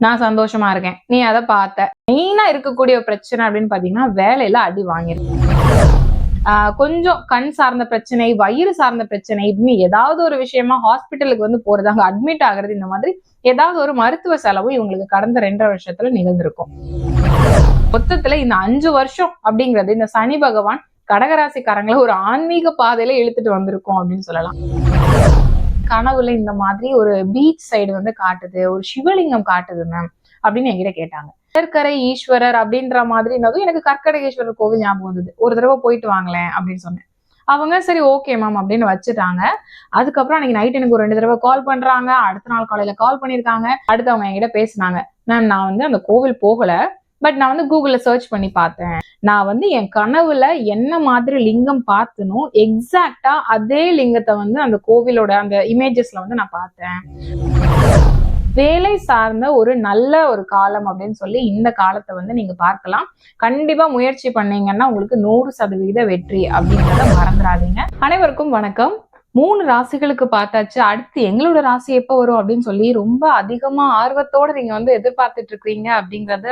நான் சந்தோஷமா இருக்கேன். நீ அதை பார்த்த. மெயினா இருக்கக்கூடிய பிரச்சனை அப்படின்னு பாத்தீங்கன்னா வேலையில அடி வாங்கிருக்கேன் ஆஹ் கொஞ்சம் கண் சார்ந்த பிரச்சனை வயிறு சார்ந்த பிரச்சனை இப்படின்னு ஏதாவது ஒரு விஷயமா ஹாஸ்பிட்டலுக்கு வந்து போறது அங்க அட்மிட் ஆகுறது இந்த மாதிரி ஏதாவது ஒரு மருத்துவ செலவும் இவங்களுக்கு கடந்த ரெண்டரை வருஷத்துல நிகழ்ந்திருக்கும். மொத்தத்துல இந்த அஞ்சு வருஷம் அப்படிங்கிறது இந்த சனி பகவான் கடகராசிக்காரங்களை ஒரு ஆன்மீக பாதையில இழுத்துட்டு வந்திருக்கும் அப்படின்னு சொல்லலாம். கனவுல இந்த மாதிரி ஒரு பீச் சைடு வந்து காட்டுது ஒரு சிவலிங்கம் காட்டுது மேம் அப்படின்னு என்கிட்ட கேட்டாங்க. கடற்கரை ஈஸ்வரர் அப்படின்ற மாதிரி இருந்ததும் எனக்கு கற்கடகேஸ்வரர் கோவில் ஞாபகம் வந்தது. ஒரு தடவை போயிட்டு வாங்களேன் அப்படின்னு சொன்னேன். அவங்க சரி ஓகே மேம் அப்படின்னு வச்சுட்டாங்க. அதுக்கப்புறம் அன்னைக்கு நைட் எனக்கு ஒரு ரெண்டு தடவை கால் பண்றாங்க. அடுத்த நாள் காலையில கால் பண்ணிருக்காங்க அடுத்து அவங்க என்கிட்ட பேசினாங்க. மேம் நான் வந்து அந்த கோவில் போகல. பட் நான் வந்து கூகுளில் சர்ச் பண்ணி பார்த்தேன். நான் வந்து என் கனவுல என்ன மாதிரி லிங்கம் பார்த்தனோ எக்ஸாக்டா அதே லிங்கத்தை வந்து அந்த கோவிலோட அந்த இமேஜஸ்ல வந்து நான் பார்த்தேன். வேலை சார்ந்த ஒரு நல்ல ஒரு காலம் அப்படின்னு சொல்லி இந்த காலத்தை வந்து நீங்க பார்க்கலாம். கண்டிப்பா முயற்சி பண்ணீங்கன்னா உங்களுக்கு நூறு சதவீத வெற்றி அப்படின்றத மறந்துடாதீங்க. அனைவருக்கும் வணக்கம். மூணு ராசிகளுக்கு பார்த்தாச்சு. அடுத்து எங்களோட ராசி எப்போ வரும் அப்படின்னு சொல்லி ரொம்ப அதிகமா ஆர்வத்தோட நீங்க வந்து எதிர்பார்த்துட்டு இருக்கீங்க அப்படிங்கறத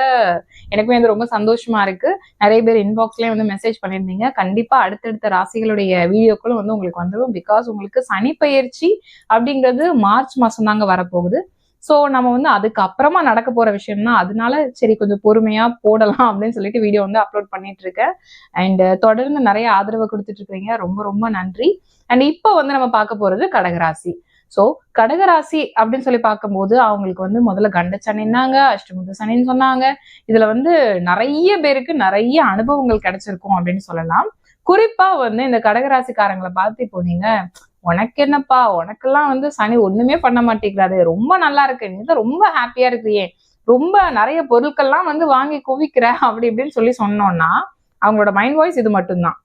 எனக்குமே வந்து ரொம்ப சந்தோஷமா இருக்கு. நிறைய பேர் இன்பாக்ஸ்லயே வந்து மெசேஜ் பண்ணியிருந்தீங்க. கண்டிப்பா அடுத்தடுத்த ராசிகளுடைய வீடியோக்களும் வந்து உங்களுக்கு வந்துடும். பிகாஸ் உங்களுக்கு சனி பயிற்சி அப்படிங்கிறது மார்ச் மாசம் தாங்க வரப்போகுது. ஸோ நம்ம வந்து அதுக்கு அப்புறமா நடக்க போற விஷயம்னா அதனால சரி கொஞ்சம் பொறுமையா போடலாம் அப்படின்னு சொல்லிட்டு வீடியோ வந்து அப்லோட் பண்ணிட்டு இருக்கேன் அண்ட் தொடர்ந்து நிறைய ஆதரவு கொடுத்துட்டு இருக்கீங்க ரொம்ப ரொம்ப நன்றி. அண்ட் இப்போ வந்து நம்ம பார்க்க போறது கடகராசி. ஸோ கடகராசி அப்படின்னு சொல்லி பார்க்கும்போது அவங்களுக்கு வந்து முதல்ல கண்ட சனின்னாங்க அஷ்டமுத சனின்னு சொன்னாங்க. இதுல வந்து நிறைய பேருக்கு நிறைய அனுபவங்கள் கிடைச்சிருக்கும் அப்படின்னு சொல்லலாம். குறிப்பா வந்து இந்த கடகராசிக்காரங்களை பார்த்து இப்போ நீங்க உனக்கு என்னப்பா உனக்கெல்லாம் வந்து சனி ஒண்ணுமே பண்ண மாட்டேங்கிறாரு. ரொம்ப நல்லா இருக்கு நீ தான் ரொம்ப ஹாப்பியா இருக்கிறியே. ரொம்ப நிறைய பொருட்கள்லாம் வந்து வாங்கி குவிக்கிற. அப்படி இப்படின்னு சொல்லி சொன்னோம்னா அவங்களோட மைண்ட் வாய்ஸ் இது மட்டும்தான்.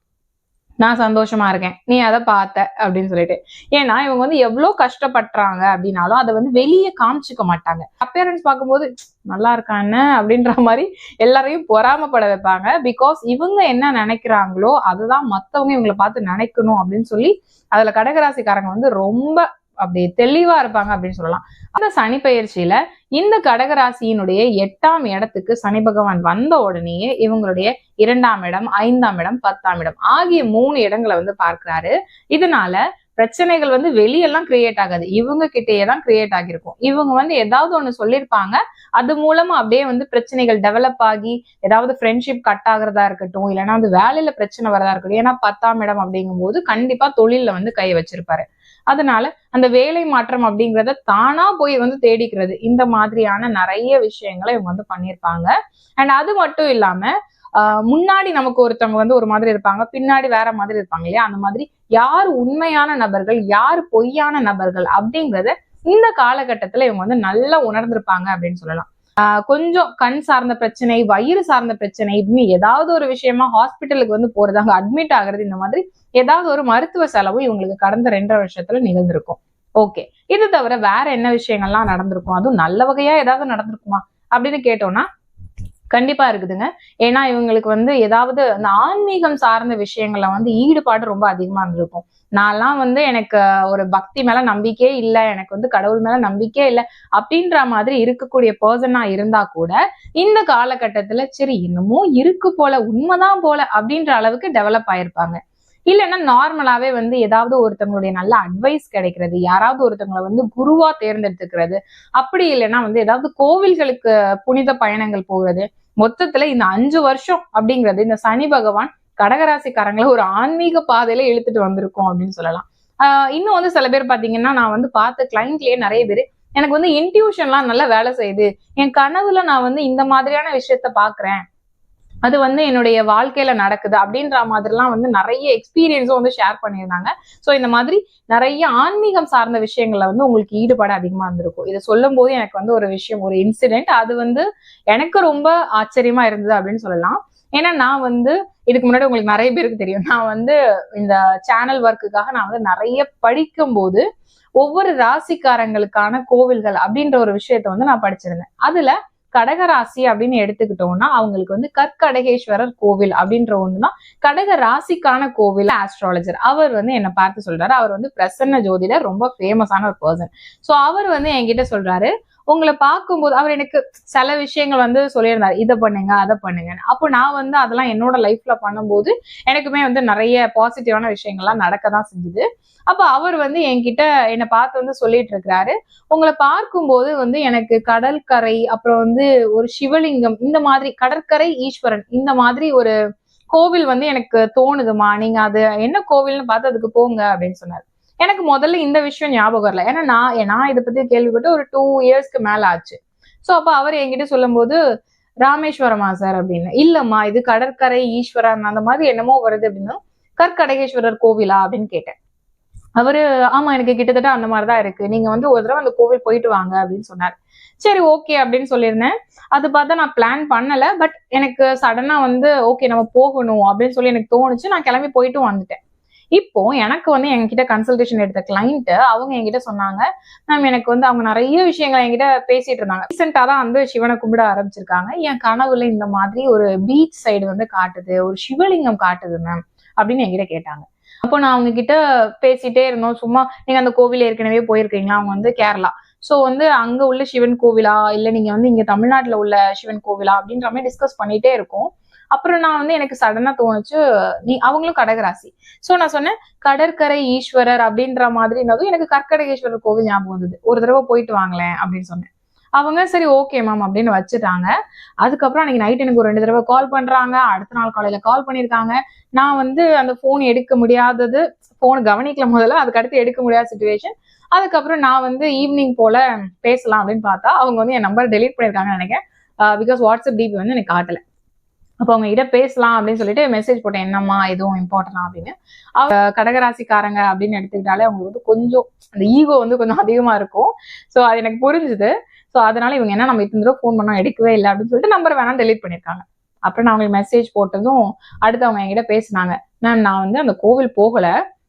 நான் சந்தோஷமா இருக்கேன். நீ அதை பார்த்த அப்படின்னு சொல்லிட்டு. ஏன்னா இவங்க வந்து எவ்வளவு கஷ்டப்படுறாங்க அப்படின்னாலும் அதை வந்து வெளியே காமிச்சுக்க மாட்டாங்க. அப்பேரன்ஸ் பார்க்கும்போது நல்லா இருக்கான அப்படின்ற மாதிரி எல்லாரையும் பொறாமப்பட வைப்பாங்க. பிகாஸ் இவங்க என்ன நினைக்கிறாங்களோ அதுதான் மத்தவங்க இவங்களை பார்த்து நினைக்கணும் அப்படின்னு சொல்லி அதுல கடகராசிக்காரங்க வந்து ரொம்ப அப்படி தெளிவா இருப்பாங்க அப்படின்னு சொல்லலாம். அந்த சனி பயிற்சியில இந்த கடகராசியினுடைய எட்டாம் இடத்துக்கு சனி பகவான் வந்த உடனேயே இவங்களுடைய இரண்டாம் இடம் ஐந்தாம் இடம் பத்தாம் இடம் ஆகிய மூணு இடங்களை வந்து பார்க்கிறாரு. இதனால பிரச்சனைகள் வந்து வெளியெல்லாம் கிரியேட் ஆகாது. இவங்க கிட்டேயே தான் கிரியேட் ஆகிருக்கும் இவங்க வந்து ஏதாவது ஒண்ணு சொல்லியிருப்பாங்க. அது மூலமா அப்படியே வந்து பிரச்சனைகள் டெவலப் ஆகி ஏதாவது ஃப்ரெண்ட்ஷிப் கட் ஆகுறதா இருக்கட்டும் இல்லைன்னா வந்து வேலையில பிரச்சனை வரதா இருக்கட்டும் ஏன்னா பத்தாம் இடம் அப்படிங்கும்போது கண்டிப்பா தொழில்ல வந்து கை வச்சிருப்பாரு. அதனால அந்த வேலை மாற்றம் அப்படிங்கிறத தானா போய் வந்து தேடிக்கிறது. இந்த மாதிரியான நிறைய விஷயங்களை இவங்க வந்து பண்ணியிருப்பாங்க. அண்ட் அது மட்டும் இல்லாம ஆஹ் முன்னாடி நமக்கு ஒருத்தவங்க வந்து ஒரு மாதிரி இருப்பாங்க பின்னாடி வேற மாதிரி இருப்பாங்க இல்லையா? அந்த மாதிரி யார் உண்மையான நபர்கள் யார் பொய்யான நபர்கள் அப்படிங்கிறத இந்த காலகட்டத்துல இவங்க வந்து நல்லா உணர்ந்திருப்பாங்க அப்படின்னு சொல்லலாம். ஆஹ் கொஞ்சம் கண் சார்ந்த பிரச்சனை வயிறு சார்ந்த பிரச்சனை இப்படின்னு ஏதாவது ஒரு விஷயமா ஹாஸ்பிட்டலுக்கு வந்து போறது அங்க அட்மிட் ஆகுறது இந்த மாதிரி ஏதாவது ஒரு மருத்துவ செலவும் இவங்களுக்கு கடந்த ரெண்டரை வருஷத்துல நிகழ்ந்திருக்கும். ஓகே. இது தவிர வேற என்ன விஷயங்கள்லாம் நடந்திருக்கும்? அதுவும் நல்ல வகையா ஏதாவது நடந்திருக்குமா? அப்படின்னு கேட்டோம்னா கண்டிப்பா இருக்குதுங்க. ஏன்னா இவங்களுக்கு வந்து ஏதாவது அந்த ஆன்மீகம் சார்ந்த விஷயங்கள்ல வந்து ஈடுபாடு ரொம்ப அதிகமா இருந்திருக்கும். நான்லாம் வந்து எனக்கு ஒரு பக்தி மேல நம்பிக்கையே இல்லை எனக்கு வந்து கடவுள் மேல நம்பிக்கையே இல்லை அப்படின்ற மாதிரி இருக்கக்கூடிய பர்சனா இருந்தா கூட இந்த காலகட்டத்துல சரி இன்னமும் இருக்கு போல உண்மைதான் போல அப்படின்ற அளவுக்கு டெவலப் ஆயிருப்பாங்க. இல்லைன்னா நார்மலாவே வந்து ஏதாவது ஒருத்தவங்களுடைய நல்ல அட்வைஸ் கிடைக்கிறது யாராவது ஒருத்தவங்களை வந்து குருவா தேர்ந்தெடுத்துக்கிறது அப்படி இல்லைன்னா வந்து ஏதாவது கோவில்களுக்கு புனித பயணங்கள் போகிறது மொத்தத்துல இந்த அஞ்சு வருஷம் அப்படிங்கிறது இந்த சனி பகவான் கடகராசிக்காரங்களை ஒரு ஆன்மீக பாதையில இழுத்துட்டு வந்திருக்கோம் அப்படின்னு சொல்லலாம். ஆஹ் இன்னும் வந்து சில பேர் பாத்தீங்கன்னா நான் வந்து பார்த்த கிளைண்ட்லயே நிறைய பேர் எனக்கு வந்து இன்ட்யூஷன்லாம் நல்லா வேலை செய்யுது. என் கனவுல நான் வந்து இந்த மாதிரியான விஷயத்த பாக்குறேன். அது வந்து என்னுடைய வாழ்க்கையில நடக்குது அப்படின்ற மாதிரிலாம் வந்து நிறைய எக்ஸ்பீரியன்ஸும் வந்து ஷேர் பண்ணியிருந்தாங்க. ஸோ இந்த மாதிரி நிறைய ஆன்மீகம் சார்ந்த விஷயங்கள்ல வந்து உங்களுக்கு ஈடுபாடு அதிகமா இருந்திருக்கும். இதை சொல்லும் போது எனக்கு வந்து ஒரு விஷயம் ஒரு இன்சிடென்ட் அது வந்து எனக்கு ரொம்ப ஆச்சரியமா இருந்தது அப்படின்னு சொல்லலாம். ஏன்னா நான் வந்து இதுக்கு முன்னாடி உங்களுக்கு நிறைய பேருக்கு தெரியும். நான் வந்து இந்த சேனல் ஒர்க்குக்காக நான் வந்து நிறைய படிக்கும் போது ஒவ்வொரு ராசிக்காரங்களுக்கான கோவில்கள் அப்படின்ற ஒரு விஷயத்த வந்து நான் படிச்சிருந்தேன். அதுல கடகராசி அப்படின்னு எடுத்துக்கிட்டோம்னா அவங்களுக்கு வந்து கற்கடகேஸ்வரர் கோவில் அப்படின்ற ஒண்ணுதான். கடக ராசிக்கான கோவில் ஆஸ்ட்ராலஜர் அவர் வந்து என்ன பார்த்து சொல்றாரு. அவர் வந்து பிரசன்ன ஜோதிடர் ரொம்ப ஃபேமஸான ஒரு பர்சன் ஸோ அவர் வந்து என்கிட்ட சொல்றாரு உங்களை பார்க்கும்போது அவர் எனக்கு சில விஷயங்கள் வந்து சொல்லியிருந்தார். இதை பண்ணுங்க அதை பண்ணுங்க அப்போ நான் வந்து அதெல்லாம் என்னோட லைஃப்ல பண்ணும்போது எனக்குமே வந்து நிறைய பாசிட்டிவான விஷயங்கள்லாம் நடக்க தான் செஞ்சுது. அப்போ அவர் வந்து என்கிட்ட என்னை பார்த்து வந்து சொல்லிட்டு இருக்கிறாரு. உங்களை பார்க்கும்போது வந்து எனக்கு கடற்கரை அப்புறம் வந்து ஒரு சிவலிங்கம் இந்த மாதிரி கடற்கரை ஈஸ்வரன் இந்த மாதிரி ஒரு கோவில் வந்து எனக்கு தோணுதுமா நீங்க அது என்ன கோவில்னு பார்த்து அதுக்கு போங்க அப்படின்னு சொன்னார். எனக்கு முதல்ல இந்த விஷயம் ஞாபகம் வரல. ஏன்னா நான் நான் இதை பத்தி கேள்விப்பட்டு ஒரு டூ இயர்ஸ்க்கு மேல ஆச்சு. ஸோ அப்போ அவர் என்கிட்ட சொல்லும்போது ராமேஸ்வரமா சார்? அப்படின்னு. இல்லம்மா இது கடற்கரை ஈஸ்வரன் அந்த மாதிரி என்னமோ வருது அப்படின்னா கற்கடகேஸ்வரர் கோவிலா? அப்படின்னு கேட்டேன். அவரு ஆமா எனக்கு கிட்டத்தட்ட அந்த மாதிரிதான் இருக்கு. நீங்க வந்து ஒரு தடவை அந்த கோவில் போயிட்டு வாங்க அப்படின்னு சொன்னார். சரி ஓகே அப்படின்னு சொல்லியிருந்தேன். அது பார்த்தா நான் பிளான் பண்ணல. பட் எனக்கு சடனா வந்து ஓகே நம்ம போகணும் அப்படின்னு சொல்லி எனக்கு தோணுச்சு. நான் கிளம்பி போயிட்டு வந்துட்டேன். இப்போ எனக்கு வந்து என்கிட்ட கன்சல்டேஷன் எடுத்த கிளைண்ட் அவங்க என்கிட்ட சொன்னாங்க. மேம் எனக்கு வந்து அவங்க நிறைய விஷயங்கள் என்கிட்ட பேசிட்டு இருந்தாங்க. ரீசெண்டா தான் வந்து சிவனை கும்பிட ஆரம்பிச்சிருக்காங்க. என் கனவுல இந்த மாதிரி ஒரு பீச் சைடு வந்து காட்டுது ஒரு சிவலிங்கம் காட்டுது மேம் அப்படின்னு என்கிட்ட கேட்டாங்க. அப்போ நான் அவங்க கிட்ட பேசிட்டே இருந்தோம். சும்மா நீங்க அந்த கோவில் ஏற்கனவே போயிருக்கீங்களா? அவங்க வந்து கேரளா. ஸோ வந்து அங்க உள்ள சிவன் கோவிலா? இல்ல நீங்க வந்து இங்க தமிழ்நாட்டுல உள்ள சிவன் கோவிலா? அப்படின்ற மாதிரி டிஸ்கஸ் பண்ணிட்டே இருக்கோம். அப்புறம் நான் வந்து எனக்கு சடனா தோணுச்சு நீ அவங்களும் கடகராசி. ஸோ நான் சொன்னேன் கடற்கரை ஈஸ்வரர் அப்படின்ற மாதிரி இருந்ததும் எனக்கு கற்கடகேஸ்வரர் கோவில் ஞாபகம் வந்தது. ஒரு தடவை போயிட்டு வாங்களேன் அப்படின்னு சொன்னேன். அவங்க சரி ஓகே மேம் அப்படின்னு வச்சுட்டாங்க. அதுக்கப்புறம் அன்னைக்கு நைட் எனக்கு ஒரு ரெண்டு தடவை கால் பண்றாங்க. அடுத்த நாள் காலையில கால் பண்ணியிருக்காங்க. நான் வந்து அந்த ஃபோன் எடுக்க முடியாதது ஃபோன் கவனிக்கல முதல்ல அதுக்கடுத்து எடுக்க முடியாத சுச்சுவேஷன் அதுக்கப்புறம் நான் வந்து ஈவினிங் போல பேசலாம் அப்படின்னு பார்த்தா அவங்க வந்து என் நம்பர் டெலீட் பண்ணியிருக்காங்கன்னு நினைக்கிறேன். பிகாஸ் வாட்ஸ்அப் டிபி வந்து எனக்கு காட்டல. அப்போ அவங்க கிட்ட பேசலாம் அப்படின்னு சொல்லிட்டு மெசேஜ் போட்டேன். என்னம்மா எதுவும் இம்பார்ட்டனா அப்படின்னு. அவங்க கடகராசிக்காரங்க அப்படின்னு எடுத்துக்கிட்டாலே அவங்களுக்கு வந்து கொஞ்சம் அந்த ஈகோ வந்து கொஞ்சம் அதிகமா இருக்கும். ஸோ அது எனக்கு புரிஞ்சுது. ஸோ அதனால இவங்க என்ன நம்ம இத்தனை தடவை ஃபோன் பண்ணா எடுக்கவே இல்லை அப்படின்னு சொல்லிட்டு நம்பர் வேணாம் டெலீட் பண்ணியிருக்காங்க அப்புறம் நான் அவங்களுக்கு மெசேஜ் போட்டதும் அடுத்து அவங்க என்கிட்ட பேசினாங்க. மேம் நான் வந்து அந்த கோவில் போகல.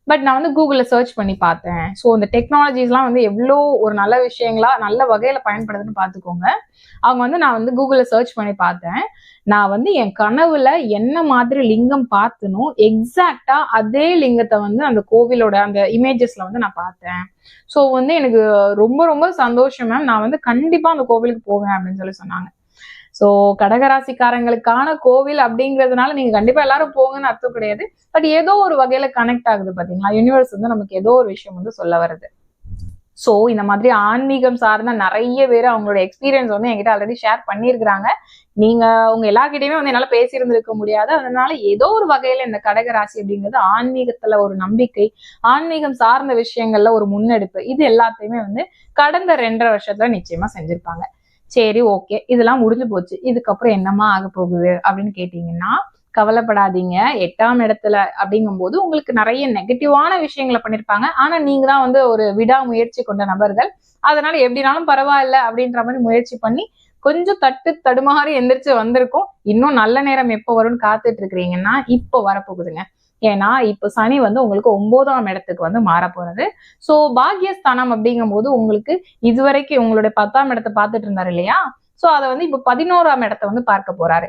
பட் நான் வந்து கூகுளில் சர்ச் பண்ணி பார்த்தேன். ஸோ இந்த டெக்னாலஜிஸ்லாம் வந்து எவ்வளோ ஒரு நல்ல விஷயங்களா நல்ல வகையில் பயன்படுதுன்னு பார்த்துக்கோங்க. அவங்க வந்து நான் வந்து கூகுளில் சர்ச் பண்ணி பார்த்தேன். நான் வந்து என் கனவுல என்ன மாதிரி லிங்கம் பார்த்தனோ எக்ஸாக்டா அதே லிங்கத்தை வந்து அந்த கோவிலோட அந்த இமேஜஸ்ல வந்து நான் பார்த்தேன். ஸோ வந்து எனக்கு ரொம்ப ரொம்ப சந்தோஷம் மேம் நான் வந்து கண்டிப்பா அந்த கோவிலுக்கு போவேன் அப்படின்னு சொல்லி சொன்னாங்க. ஸோ கடகராசிக்காரங்களுக்கான கோவில் அப்படிங்கிறதுனால நீங்க கண்டிப்பா எல்லாரும் போங்கன்னு அர்த்தம் கிடையாது. பட் ஏதோ ஒரு வகையில கனெக்ட் ஆகுது பாத்தீங்களா? யூனிவர்ஸ் வந்து நமக்கு ஏதோ ஒரு விஷயம் வந்து சொல்ல வருது. ஸோ இந்த மாதிரி ஆன்மீகம் சார்ந்த நிறைய பேர் அவங்களோட எக்ஸ்பீரியன்ஸ் வந்து என்கிட்ட ஆல்ரெடி ஷேர் பண்ணியிருக்கிறாங்க. நீங்க உங்க எல்லாருக்கிட்டையுமே வந்து என்னால பேசியிருந்திருக்க முடியாது. அதனால ஏதோ ஒரு வகையில இந்த கடகராசி அப்படிங்கிறது ஆன்மீகத்துல ஒரு நம்பிக்கை ஆன்மீகம் சார்ந்த விஷயங்கள்ல ஒரு முன்னெடுப்பு. இது எல்லாத்தையுமே வந்து கடந்த ரெண்டரை வருஷத்துல நிச்சயமா செஞ்சிருப்பாங்க. சரி ஓகே இதெல்லாம் முடிஞ்சு போச்சு. இதுக்கப்புறம் என்னமா ஆக போகுது? அப்படின்னு கேட்டீங்கன்னா கவலைப்படாதீங்க. எட்டாம் இடத்துல அப்படிங்கும்போது உங்களுக்கு நிறைய நெகட்டிவான விஷயங்களை பண்ணியிருப்பாங்க ஆனா நீங்க தான் வந்து ஒரு விடாமுயற்சி கொண்ட நபர்கள். அதனால எப்படினாலும் பரவாயில்ல அப்படின்ற மாதிரி முயற்சி பண்ணி கொஞ்சம் தட்டு தடுமாறி எந்திரிச்சு வந்திருக்கும். இன்னும் நல்ல நேரம் எப்போ வரும்னு காத்துட்டு இருக்கிறீங்கன்னா இப்போ வரப்போகுதுங்க. ஏன்னா இப்போ சனி வந்து உங்களுக்கு ஒன்பதாம் இடத்துக்கு வந்து மாற போறது ஸோ பாக்யஸ்தானம் அப்படிங்கும்போது உங்களுக்கு இதுவரைக்கும் உங்களுடைய பத்தாம் இடத்தை பார்த்துட்டு இருந்தாரு இல்லையா? ஸோ அதை வந்து இப்போ பதினோராம் இடத்தை வந்து பார்க்க போறாரு.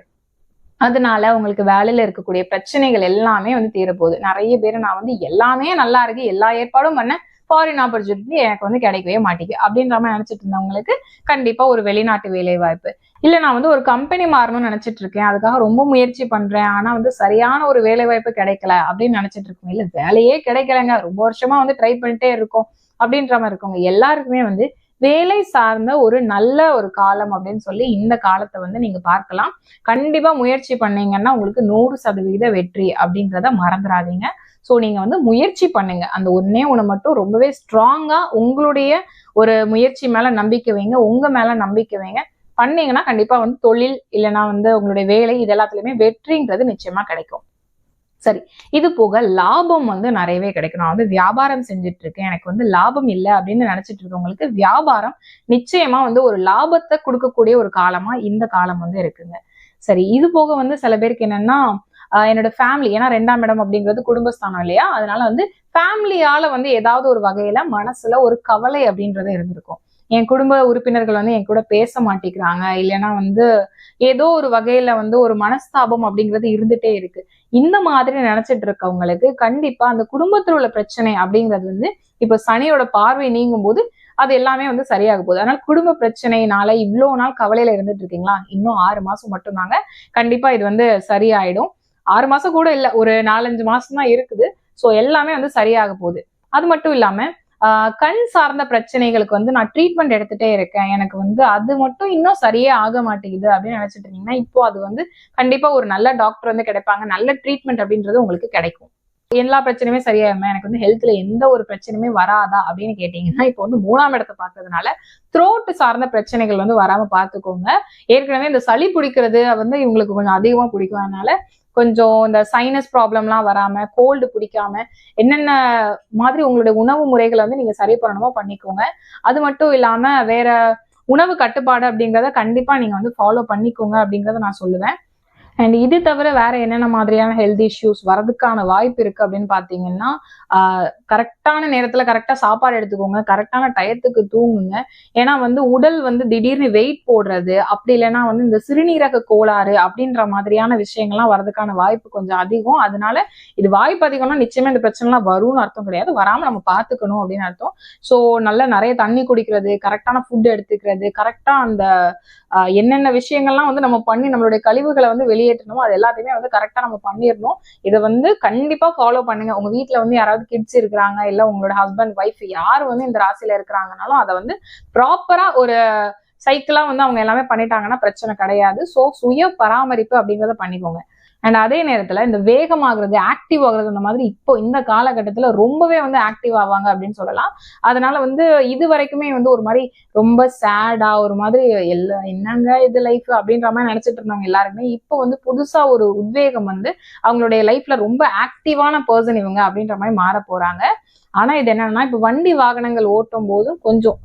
அதனால உங்களுக்கு வேலையில இருக்கக்கூடிய பிரச்சனைகள் எல்லாமே வந்து தீரப்போகுது. நிறைய பேர் நான் வந்து எல்லாமே நல்லா இருக்கு எல்லா ஏற்பாடும் பண்ண ஃபாரின் ஆப்பர்ச்சுனிட்டி எனக்கு வந்து கிடைக்கவே மாட்டேங்குது. அப்படின்ற மாதிரி நினைச்சிட்டு இருந்தவங்களுக்கு கண்டிப்பா ஒரு வெளிநாட்டு வேலை வாய்ப்பு இல்லை நான் வந்து ஒரு கம்பெனி மாறணும்னு நினைச்சிட்டு இருக்கேன் அதுக்காக ரொம்ப முயற்சி பண்றேன். ஆனால் வந்து சரியான ஒரு வேலை வாய்ப்பு கிடைக்கல அப்படின்னு நினைச்சிட்டு இருக்கோம் இல்லை வேலையே கிடைக்கலங்க. ரொம்ப வருஷமா வந்து ட்ரை பண்ணிட்டே இருக்கோம் அப்படின்ற மாதிரி இருக்கவங்க எல்லாருக்குமே வந்து வேலை சார்ந்த ஒரு நல்ல ஒரு காலம் அப்படின்னு சொல்லி இந்த காலத்தை வந்து நீங்க பார்க்கலாம். கண்டிப்பா முயற்சி பண்ணீங்கன்னா உங்களுக்கு நூறு சதவீத வெற்றி அப்படின்றத மறந்துடாதீங்க. ஸோ நீங்க வந்து முயற்சி பண்ணுங்க. அந்த ஒன்னே ஒன்று மட்டும் ரொம்பவே ஸ்ட்ராங்கா உங்களுடைய ஒரு முயற்சி மேல நம்பிக்கை வைங்க. உங்க மேல நம்பிக்கை வைங்க. பண்ணீங்கன்னா கண்டிப்பா வந்து தொழில் இல்லைன்னா வந்து உங்களுடைய வேலை இது எல்லாத்துலயுமே வெற்றின்றது நிச்சயமா கிடைக்கும். சரி இது போக லாபம் வந்து நிறையவே கிடைக்கும். நான் வந்து வியாபாரம் செஞ்சுட்டு இருக்கேன் எனக்கு வந்து லாபம் இல்லை அப்படின்னு நினைச்சிட்டு இருக்கவங்களுக்கு வியாபாரம் நிச்சயமா வந்து ஒரு லாபத்தை கொடுக்கக்கூடிய ஒரு காலமா இந்த காலம் வந்து இருக்குங்க. சரி இது போக வந்து சில பேருக்கு என்னன்னா என்னோட ஃபேமிலி ஏன்னா ரெண்டாம் இடம் அப்படிங்கிறது குடும்பஸ்தானம் இல்லையா? அதனால வந்து ஃபேமிலியால வந்து ஏதாவது ஒரு வகையில மனசுல ஒரு கவலை அப்படின்றது இருந்திருக்கும். என் குடும்ப உறுப்பினர்கள் வந்து என் கூட பேச மாட்டேங்கிறாங்க. இல்லைன்னா வந்து ஏதோ ஒரு வகையில வந்து ஒரு மனஸ்தாபம் அப்படிங்கிறது இருந்துட்டே இருக்கு. இந்த மாதிரி நினைச்சிட்டு இருக்கவங்களுக்கு கண்டிப்பா அந்த குடும்பத்துல உள்ள பிரச்சனை அப்படிங்கிறது வந்து இப்ப சனியோட பார்வை நீங்கும் போது அது எல்லாமே வந்து சரியாக போகுது. அதனால குடும்ப பிரச்சனையினால இவ்வளவு நாள் கவலையில இருந்துட்டு இருக்கீங்களா? இன்னும் ஆறு மாசம் மட்டும்தாங்க. கண்டிப்பா இது வந்து சரியாயிடும். ஆறு மாசம் கூட இல்ல ஒரு நாலஞ்சு மாசம் தான் இருக்குது. ஸோ எல்லாமே வந்து சரியாக போகுது. அது மட்டும் இல்லாம கண் சார்ந்த பிரச்சனைகளுக்கு வந்து நான் ட்ரீட்மெண்ட் எடுத்துட்டே இருக்கேன். எனக்கு வந்து அது மட்டும் இன்னும் சரியே ஆக மாட்டேங்குது அப்படின்னு நினைச்சிட்டு இருந்தீங்கன்னா இப்போ அது வந்து கண்டிப்பா ஒரு நல்ல டாக்டர் வந்து கிடைப்பாங்க. நல்ல ட்ரீட்மெண்ட் அப்படின்றது உங்களுக்கு கிடைக்கும். எல்லா பிரச்சனையுமே சரியாயிருமே எனக்கு வந்து ஹெல்த்ல எந்த ஒரு பிரச்சனையுமே வராதா? அப்படின்னு கேட்டீங்கன்னா இப்போ வந்து மூணாம் இடத்தை பார்க்கறதுனால த்ரோட் சார்ந்த பிரச்சனைகள் வந்து வராம பார்த்துக்கோங்க. ஏற்கனவே இந்த சளி பிடிக்கிறது வந்து இவங்களுக்கு கொஞ்சம் அதிகமா பிடிக்கும். அதனால கொஞ்சம் இந்த சைனஸ் ப்ராப்ளம்லாம் வராம கோல்டு பிடிக்காம என்னென்ன மாதிரி உங்களுடைய உணவு முறைகளை வந்து நீங்க சரி பண்ணணுமோ பண்ணிக்கோங்க. அது மட்டும் இல்லாம வேற உணவு கட்டுப்பாடு அப்படிங்கிறத கண்டிப்பா நீங்க வந்து ஃபாலோ பண்ணிக்கோங்க அப்படிங்கறத நான் சொல்லுவேன். அண்ட் இது தவிர வேற என்னென்ன மாதிரியான ஹெல்த் இஷ்யூஸ் வரதுக்கான வாய்ப்பு இருக்கு அப்படின்னு பாத்தீங்கன்னா கரெக்டான நேரத்துல கரெக்டா சாப்பாடு எடுத்துக்கோங்க கரெக்டான டயத்துக்கு தூங்குங்க. ஏன்னா வந்து உடல் வந்து திடீர்னு வெயிட் போடுறது அப்படி இல்லைன்னா வந்து இந்த சிறுநீரக கோளாறு அப்படின்ற மாதிரியான விஷயங்கள்லாம் வரதுக்கான வாய்ப்பு கொஞ்சம் அதிகம். அதனால இது வாய்ப்பு அதிகம்னா நிச்சயமா இந்த பிரச்சனைலாம் வரும்னு அர்த்தம் கிடையாது. வராம நம்ம பாத்துக்கணும் அப்படின்னு அர்த்தம். ஸோ நல்லா நிறைய தண்ணி குடிக்கிறது கரெக்டான ஃபுட் எடுத்துக்கிறது கரெக்டா அந்த என்னென்ன விஷயங்கள்லாம் வந்து நம்ம பண்ணி நம்மளுடைய கழிவுகளை வந்து வெளியே வெளியேற்றணுமோ. அது எல்லாத்தையுமே வந்து கரெக்டா நம்ம பண்ணிடணும் இதை வந்து கண்டிப்பா ஃபாலோ பண்ணுங்க. உங்க வீட்டுல வந்து யாராவது கிட்ஸ் இருக்கிறாங்க இல்ல உங்களோட ஹஸ்பண்ட் ஒய்ஃப் யார் வந்து இந்த ராசியில இருக்கிறாங்கனாலும் அதை வந்து ப்ராப்பரா ஒரு சைக்கிளா வந்து அவங்க எல்லாமே பண்ணிட்டாங்கன்னா பிரச்சனை கிடையாது. ஸோ சுய பராமரிப்பு அப்படிங்கிறத பண்ணிக்கோங்க. அண்ட் அதே நேரத்தில் இந்த வேகமாகிறது ஆக்டிவ் ஆகுறது அந்த மாதிரி இப்போ இந்த காலகட்டத்தில் ரொம்பவே வந்து ஆக்டிவ் ஆவாங்க அப்படின்னு சொல்லலாம். அதனால வந்து இது வரைக்குமே வந்து ஒரு மாதிரி ரொம்ப சேடா ஒரு மாதிரி எல்லா என்னங்க இது லைஃப் அப்படின்ற மாதிரி நினைச்சிட்டு இருந்தவங்க எல்லாருமே இப்போ வந்து புதுசா ஒரு உத்வேகம் வந்து அவங்களுடைய லைஃப்ல ரொம்ப ஆக்டிவான பர்சன் இவங்க அப்படின்ற மாதிரி மாற போறாங்க. ஆனா இது என்னன்னா இப்ப வண்டி வாகனங்கள் ஓட்டும் போதும் கொஞ்சம்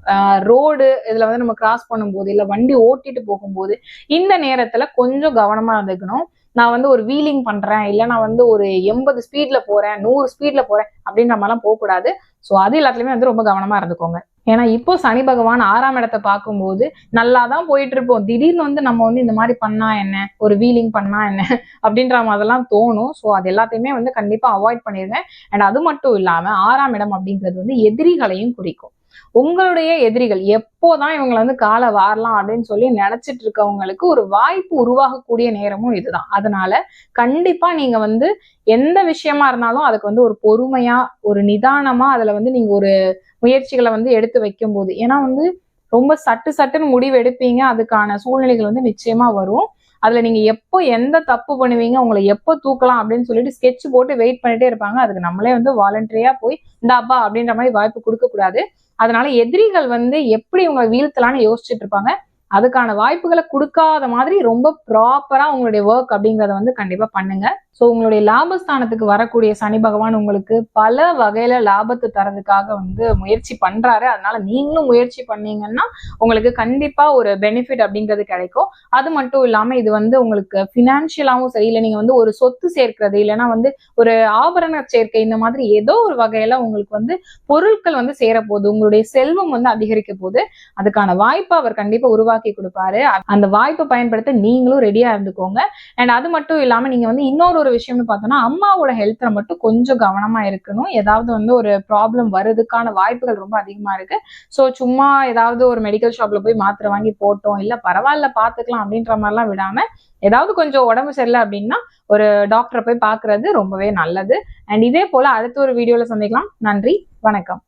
ரோடு இதுல வந்து நம்ம கிராஸ் பண்ணும்போது இல்ல வண்டி ஓட்டிட்டு போகும்போது இந்த நேரத்துல கொஞ்சம் கவனமா இருந்துக்கணும். நான் வந்து ஒரு வீலிங் பண்றேன் இல்ல நான் வந்து ஒரு எண்பது ஸ்பீட்ல போறேன் நூறு ஸ்பீட்ல போறேன் அப்படின்ற மாதிரிலாம் போக கூடாது ஸோ அது எல்லாத்துலயுமே வந்து ரொம்ப கவனமா இருந்துக்கோங்க. ஏன்னா இப்போ சனி பகவான் ஆறாம் இடத்தை பார்க்கும்போது நல்லா தான் போயிட்டு இருப்போம் திடீர்னு வந்து நம்ம வந்து இந்த மாதிரி பண்ணா என்ன? ஒரு வீலிங் பண்ணா என்ன? அப்படின்ற மாதிரிலாம் தோணும். ஸோ அது எல்லாத்தையுமே வந்து கண்டிப்பா அவாய்ட் பண்ணிருங்க அண்ட் அது மட்டும் இல்லாம ஆறாம் இடம் அப்படிங்கிறது வந்து எதிரிகளையும் குறிக்கும். உங்களுடைய எதிரிகள் எப்போதான் இவங்களை வந்து காலை வாரலாம் அப்படின்னு சொல்லி நினைச்சிட்டு இருக்கவங்களுக்கு ஒரு வாய்ப்பு உருவாகக்கூடிய நேரமும் இதுதான். அதனால கண்டிப்பா நீங்க வந்து எந்த விஷயமா இருந்தாலும் அதுக்கு வந்து ஒரு பொறுமையா ஒரு நிதானமா அதுல வந்து நீங்க ஒரு முயற்சிகளை வந்து எடுத்து வைக்கும் போது ஏன்னா வந்து ரொம்ப சட்டு சட்டுன்னு முடிவு எடுப்பீங்க அதுக்கான சூழ்நிலைகள் வந்து நிச்சயமா வரும். அதுல நீங்க எப்போ எந்த தப்பு பண்ணுவீங்க உங்களை எப்போ தூக்கலாம் அப்படின்னு சொல்லிட்டு ஸ்கெட்ச் போட்டு வெயிட் பண்ணிட்டே இருப்பாங்க. அதுக்கு நம்மளே வந்து வாலண்டரியா போய் இந்தாப்பா அப்படின்ற மாதிரி வாய்ப்பு கொடுக்க கூடாது அதனால எதிரிகள் வந்து எப்படி உங்களை வீழ்த்தலான்னு யோசிச்சுட்டு இருப்பாங்க? அதுக்கான வாய்ப்புகளை கொடுக்காத மாதிரி ரொம்ப ப்ராப்பரா உங்களுடைய ஒர்க் அப்படிங்கறத வந்து கண்டிப்பா பண்ணுங்க. ஸோ உங்களுடைய லாபஸ்தானத்துக்கு வரக்கூடிய சனி பகவான் உங்களுக்கு பல வகையில லாபத்தை தரதுக்காக வந்து முயற்சி பண்றாரு. அதனால நீங்களும் முயற்சி பண்ணீங்கன்னா உங்களுக்கு கண்டிப்பா ஒரு பெனிஃபிட் அப்படிங்கிறது கிடைக்கும். அது மட்டும் இல்லாம இது வந்து உங்களுக்கு பினான்சியலாவும் சரி இல்லை நீங்க வந்து ஒரு சொத்து சேர்க்கிறது இல்லைன்னா வந்து ஒரு ஆபரண சேர்க்கை இந்த மாதிரி ஏதோ ஒரு வகையில உங்களுக்கு வந்து பொருட்கள் வந்து சேரப்போகுது. உங்களுடைய செல்வம் வந்து அதிகரிக்க போகுது. அதுக்கான வாய்ப்பை அவர் கண்டிப்பா உருவாக்கி கொடுப்பாரு. அந்த வாய்ப்பை பயன்படுத்த நீங்களும் ரெடியா இருந்துக்கோங்க. அண்ட் அது மட்டும் இல்லாம நீங்க வந்து இன்னொரு ஒரு விஷயம்னு பார்த்தோம்னா அம்மாவோட ஹெல்த்ல மட்டும் கொஞ்சம் கவனமா இருக்கணும். ஏதாவது வந்து ஒரு ப்ராப்ளம் வருதுக்கான வாய்ப்புகள் ரொம்ப அதிகமா இருக்கு. ஸோ சும்மா ஏதாவது ஒரு மெடிக்கல் ஷாப்ல போய் மாத்திரை வாங்கி போட்டோம். இல்ல பரவாயில்ல பாத்துக்கலாம் அப்படின்ற மாதிரிலாம் விடாம ஏதாவது கொஞ்சம் உடம்பு சரியில்லை அப்படின்னா ஒரு டாக்டரை போய் பார்க்கறது ரொம்பவே நல்லது. அண்ட் இதே போல அடுத்த ஒரு வீடியோல சந்திக்கலாம். நன்றி வணக்கம்.